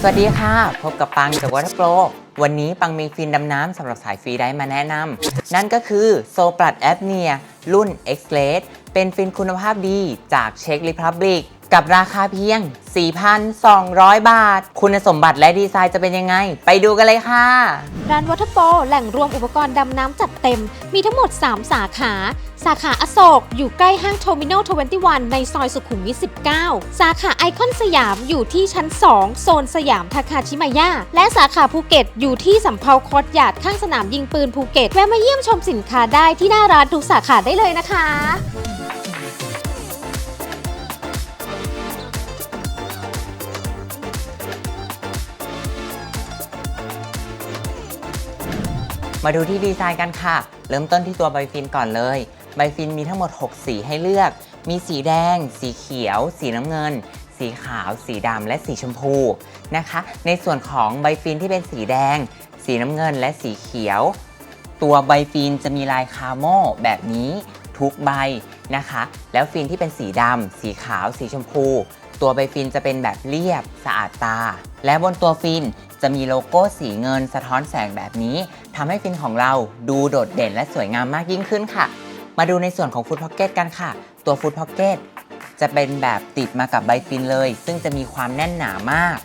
สวัสดีค่ะ พบกับปังจากวัตโปรวันนี้ปังมีฟินดำน้ำสำหรับสายฟรีได้มาแนะนำนั่นก็คือโซปรัดแอปเนียรุ่น X l a t เป็นฟินคุณภาพดีจากเช็ก r ิพับ l ิก กับราคาเพียง 4,200 บาท คุณสมบัติและดีไซน์จะเป็นยังไง ไปดูกันเลยค่ะ ร้านวอเตอร์โปแหล่งรวมอุปกรณ์ดำน้ำจัดเต็ม มีทั้งหมด 3 สาขา สาขาอโศก อยู่ใกล้ห้างโทมิโน21 ในซอยสุขุมวิท 19 สาขาไอคอนสยามอยู่ที่ชั้น 2 โซนสยามทาคาชิมายาและสาขาภูเก็ต อยู่ที่สำเภาคอดหยาดข้างสนามยิงปืนภูเก็ต แวะมาเยี่ยมชมสินค้าได้ที่หน้าร้านทุกสาขาได้เลยนะคะ มาดูที่ดีไซน์กันค่ะ เริ่มต้นที่ตัวใบฟินก่อนเลย ใบฟินมีทั้งหมด 6 สีให้เลือก มีสีแดง สีเขียว สีน้ำเงิน สีขาว สีดำ และสีชมพูนะคะ ในส่วนของใบฟินที่เป็นสีแดง สีน้ำเงิน และสีเขียว ตัวใบฟินจะมีลายคาโม่แบบนี้ทุกใบนะคะ แล้วฟินที่เป็นสีดำ สีขาว สีชมพู ตัวใบฟินจะเป็นแบบเรียบสะอาดตา และบนตัวฟิน จะมีโลโก้สีเงินสะท้อนแสงแบบนี้ทำให้ฟินของเราดูโดดเด่นและสวยงามมากยิ่งขึ้นค่ะ มาดูในส่วนของฟุตพ็อกเก็ตกันค่ะ ตัวฟุตพ็อกเก็ตจะเป็นแบบติดมากับใบฟินเลย ซึ่งจะมีความแน่นหนามาก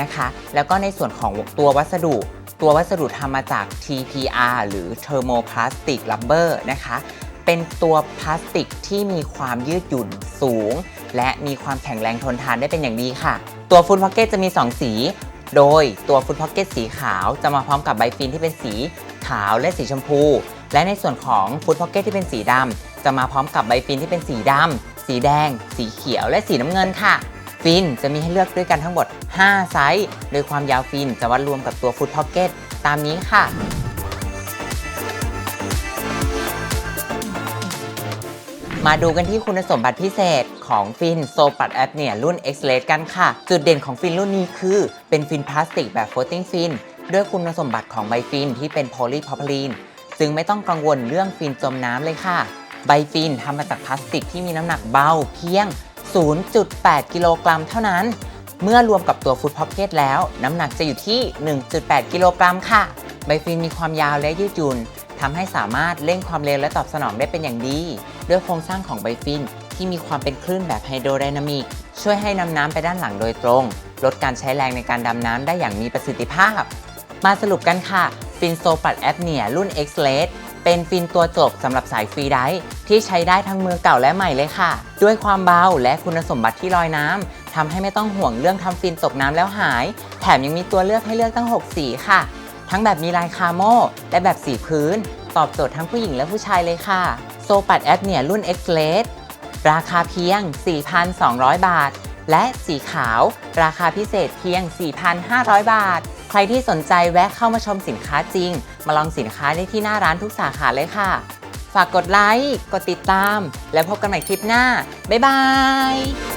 นะคะ แล้วก็ในส่วนของตัววัสดุ ตัววัสดุทำมาจาก TPR หรือ Thermoplastic Rubber นะคะ เป็นตัวพลาสติกที่มีความยืดหยุ่นสูง และมีความแข็งแรงทนทานได้เป็นอย่างดีค่ะ ตัวฟุตพ็อกเก็ตจะมี 2 สี โดยตัวฟุตพ็อกเก็ตสีขาวจะมาพร้อมกับใบฟินที่เป็นสีขาวและสีชมพู และในส่วนของฟุตพ็อกเก็ตที่เป็นสีดำจะมาพร้อมกับใบฟินที่เป็นสีดำสีแดง สีเขียวและสีน้ำเงินค่ะ ฟินจะมีให้เลือกด้วยกันทั้งหมด 5 ไซส์ โดยความยาวฟินจะวัดรวมกับตัวฟุตพ็อกเก็ตตามนี้ค่ะ มาดูกันที่คุณสมบัติพิเศษของฟินโซปัดแอปเนี่ยรุ่น X l a t กันค่ะ จุดเด่นของฟินรุ่นนี้คือ เป็นฟินพลาสติกแบบ floating fin ด้วยคุณสมบัติของใบฟินที่เป็นโพลีพ r อพลีนซึ่งไม่ต้องกังวลเรื่องฟินจมน้ำเลยค่ะ ใบฟินทำมาจากพลาสติกที่มีน้ำหนักเบาเพียง 0.8 กิโลกรัมเท่านั้น เมื่อรวมกับตัวฟุตพ็อกเก็ตแล้ว น้ำหนักจะอยู่ที่ 1.8 กิโลกรัมค่ะ ใบฟินมีความยาวและยืดหยุ่น ทำให้สามารถเร่งความเร็วและตอบสนองได้เป็นอย่างดี ด้วยโครงสร้างของใบฟินที่มีความเป็นคลื่นแบบไฮโดรไดนามิกช่วยให้นำน้ำไปด้านหลังโดยตรง ลดการใช้แรงในการดำน้ำได้อย่างมีประสิทธิภาพ มาสรุปกันค่ะ ฟินโซปัดแอปเนียรุ่น X l a t เป็นฟินตัวจบสำหรับสายฟรีไดฟ์ที่ใช้ได้ทั้งมือเก่าและใหม่เลยค่ะ ด้วยความเบาและคุณสมบัติที่ลอยน้ำทำให้ไม่ต้องห่วงเรื่องทำฟินตกน้ำแล้วหาย แถมยังมีตัวเลือกให้เลือกตั้ง 6 สีค่ะ ทั้งแบบมีลายคาโม่และแบบสีพื้น ตอบโจทย์ทั้งผู้หญิงและผู้ชายเลยค่ะ โซปัดแอปเนี่ยรุ่น X l a t ราคาเพียง 4,200 บาท และสีขาว ราคาพิเศษเพียง 4,500 บาท ใครที่สนใจแวะเข้ามาชมสินค้าจริง มาลองสินค้าได้ที่หน้าร้านทุกสาขาเลยค่ะ ฝากกดไลค์ กดติดตาม แล้วพบกันใหม่คลิปหน้า บ๊ายบาย